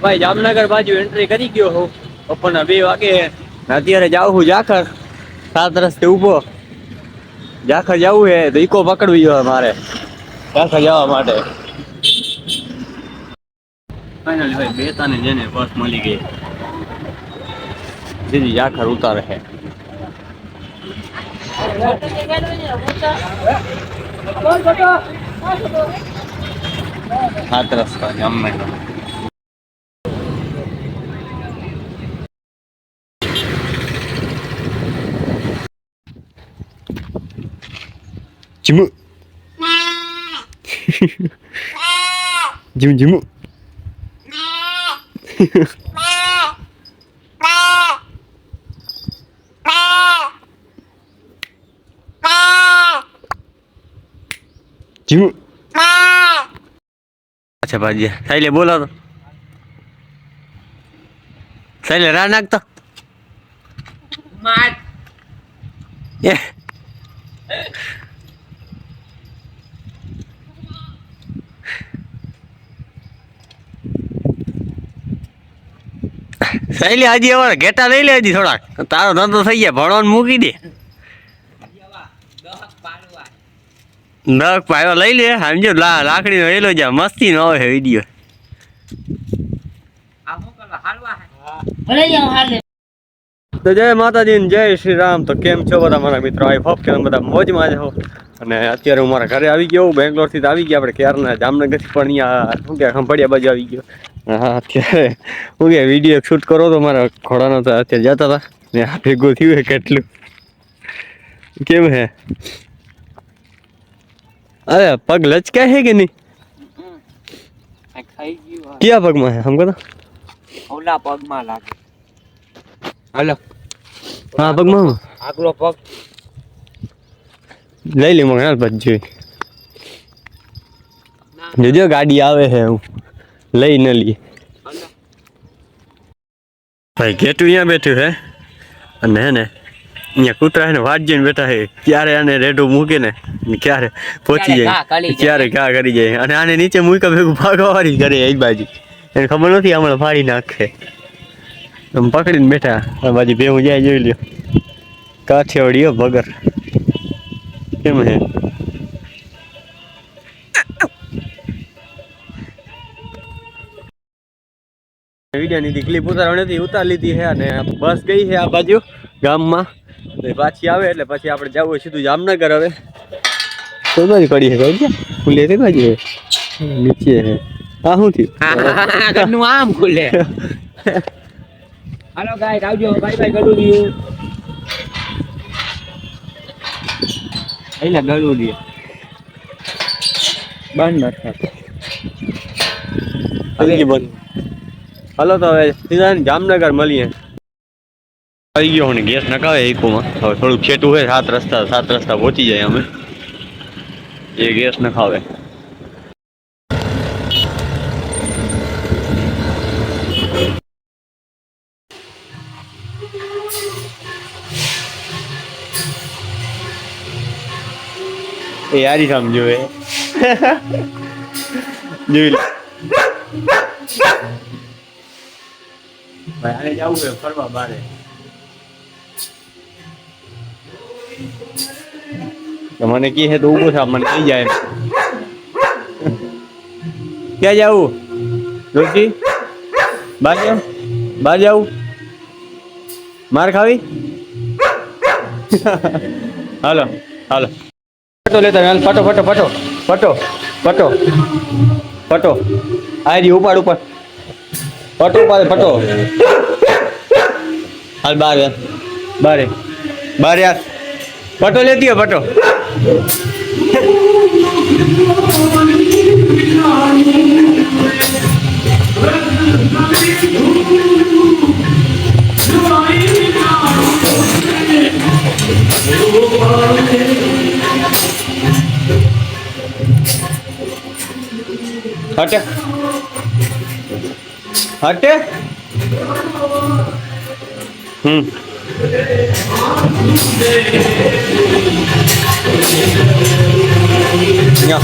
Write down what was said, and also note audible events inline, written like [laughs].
ભાઈ જામનગર બાજુ એન્ટ્રી કરી ગયો હું બપોરના બે વાગે ને અત્યારે જાઉં છું જાખર સાત રસ્તે ઊભો જાખર જવું છે તો ઈકો પકડવી જોઈએ મારે જાખર જવા માટે ફાઇનલી ભાઈ બે તાને જેને બસ મળી ગઈ સીધી જાખર ઉતારે છે સાત રસ્તા જામનગર જીમુ [laughs] જીમુ જીમુ જીમુ અચ્છા ભાજી સાઈલે બોલો તો સાઈલે રા નાખતો એ સાઈલે હજી હવે ઘેટા લઈ લે હજી થોડાક. તારો ધંધો થઈ ગયા ભણવાનું મૂકી દે. નખ પાયો લઈ લે, સમજો, લા, લાકડીનો એલો જા મસ્તી નો આવે વીડિયો તો જય માતાજી ને જય શ્રી રામ. તો કેમ છો બધા મારા મિત્રો? આઈ હોપ કે બધા મોજમાં જ અને અત્યારે હું મારા ઘરે આવી ગયો બેંગ્લોરથી આવી ગયા, આપણે ક્યારના જામનગરથી પણ અહીંયા, શું કે ખંભાળિયા બાજુ આવી ગયો. હા અત્યારે હું કે વીડિયો શૂટ કરો તો મારા ઘોડાનો તો અત્યારે જતા હતા. ને આ ભેગું થયું કેટલું. કેમ હે? અરે પગ લચકા હે કે નહીં? કયા પગમાં હે? હમકો તો. ઓલા પગમાં લાગે. હાલો. હા પગમાં આગલો પગ. લઈ લે મને પછી જોઈ. જોજો ગાડી આવે છે હું લઈ ન લઈએ ભાઈ ઘેટું અહીંયા બેઠું હે અને હે ને અહીંયા કૂતરા છે ને વાટ જઈને બેઠા છે. ક્યારે આને રેડું મૂકે ને ક્યારે પહોંચી જાય. ક્યારે ઘા કરી જાય. અને આને નીચે મૂક્યા ભેગું ભાગવાવાળી કરે એ બાજુ. એને ખબર નથી હમણાં ફાડી નાખે. આમ પકડીને બેઠા. આ બાજુ ભેગું જાય જોઈ લ્યો. કાઠિયાવાડી હો ભગર કેમ હે? વિડિયાની ક્લિપ ઉતારવાની હતી ઉતાર લીધી છે અને બસ ગઈ છે આ બાજુ ગામમાં. પાછી આવે એટલે પછી આપણે જવું સીધું જામનગર હવે. તો બાજુ પડી છે કઈ છે? બાજુ નીચે છે. હા શું થયું? ઘરનું આમ ખુલે. હાલો ગાય આવજો. બાય બાય ગળું રહ્યું એટલે ગળું રહ્યું બંધ નથી બંધ. હાલો તો હવે સીધા ને જામનગર મળીએ આવી ગયો ને ગેસ નખાવે ઇકોમાં હવે થોડુંક છેટું હોય સાત રસ્તા સાત રસ્તા પહોંચી જાય અમે એ ગેસ નખાવે એ યારી સમજો એ જોઈ ભાઈ, આને જવું છે, ફરવા બારે. મને કી છે, તો ઊભો થા, મને કહી જાય ક્યાં જવું? રોજી બહાર જાવ? બહાર જાવું? માર ખાવી? હાલો હાલો. ફોટો લેતા ફટો ફટો ફટો ફટો ફટો ફટો. આ ઉપાડ ઉપર. ફટો, ઉપાડ, ફટો. हाल बार यार बार है बार यार पटो लेती हो पटो हटे हटे হুম Yeah.